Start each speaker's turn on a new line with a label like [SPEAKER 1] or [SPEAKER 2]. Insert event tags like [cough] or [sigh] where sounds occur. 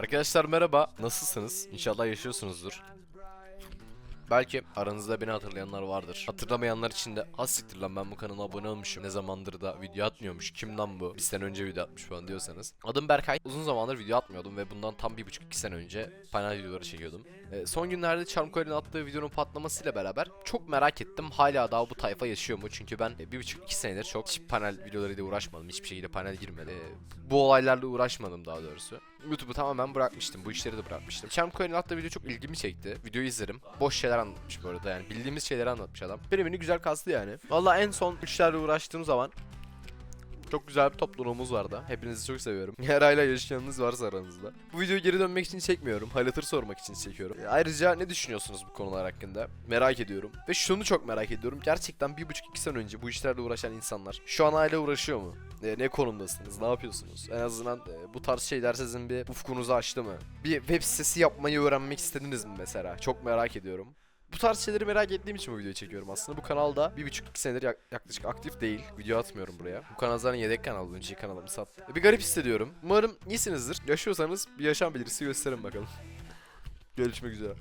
[SPEAKER 1] Arkadaşlar merhaba. Nasılsınız? İnşallah yaşıyorsunuzdur. Belki aranızda beni hatırlayanlar vardır. Hatırlamayanlar için de az siktir lan ben bu kanala abone olmuşum. Ne zamandır da video atmıyormuş. Kim lan bu? Bir sene önce video atmış falan diyorsanız. Adım Berkay. Uzun zamandır video atmıyordum ve bundan tam bir buçuk iki sene önce panel videoları çekiyordum. Ee, son günlerde Charmcoil'in attığı videonun patlamasıyla beraber çok merak ettim. Hala daha bu tayfa yaşıyor mu? Çünkü ben e, bir buçuk iki senedir çok hiç panel videolarıyla uğraşmadım. Hiçbir şekilde panel girmedi. Ee, Bu olaylarla uğraşmadım daha doğrusu. YouTube'u tamamen bırakmıştım. Bu işleri de bırakmıştım. Charmcoil'in attığı video çok ilgimi çekti. Videoyu izlerim. Boş şeyler anlatmış bu arada yani. Bildiğimiz şeyleri anlatmış adam. Primini güzel kastı yani. Valla en son işlerle uğraştığım zaman çok güzel bir topluluğumuz vardı. Hepinizi çok seviyorum. [laughs] Eğer hala yaşayanınız varsa aranızda. Bu videoyu geri dönmek için çekmiyorum. Hal hatır sormak için çekiyorum. E, Ayrıca ne düşünüyorsunuz bu konular hakkında? Merak ediyorum. Ve şunu çok merak ediyorum. Gerçekten bir buçuk iki sene önce bu işlerle uğraşan insanlar şu an hala uğraşıyor mu? E, ne konumdasınız? Ne yapıyorsunuz? En azından e, bu tarz şeyler sizin bir ufkunuzu açtı mı? Bir web sitesi yapmayı öğrenmek istediniz mi mesela? Çok merak ediyorum. Bu tarz şeyleri merak ettiğim için bu videoyu çekiyorum aslında. Bu kanalda bir buçuk iki senedir yak- yaklaşık aktif değil. Video atmıyorum buraya. Bu kanal zaten yedek kanal. Önceki kanalımı sattı. Bir garip hissediyorum. Umarım iyisinizdir. Yaşıyorsanız bir yaşam belirtisi gösterin bakalım. [laughs] Görüşmek üzere.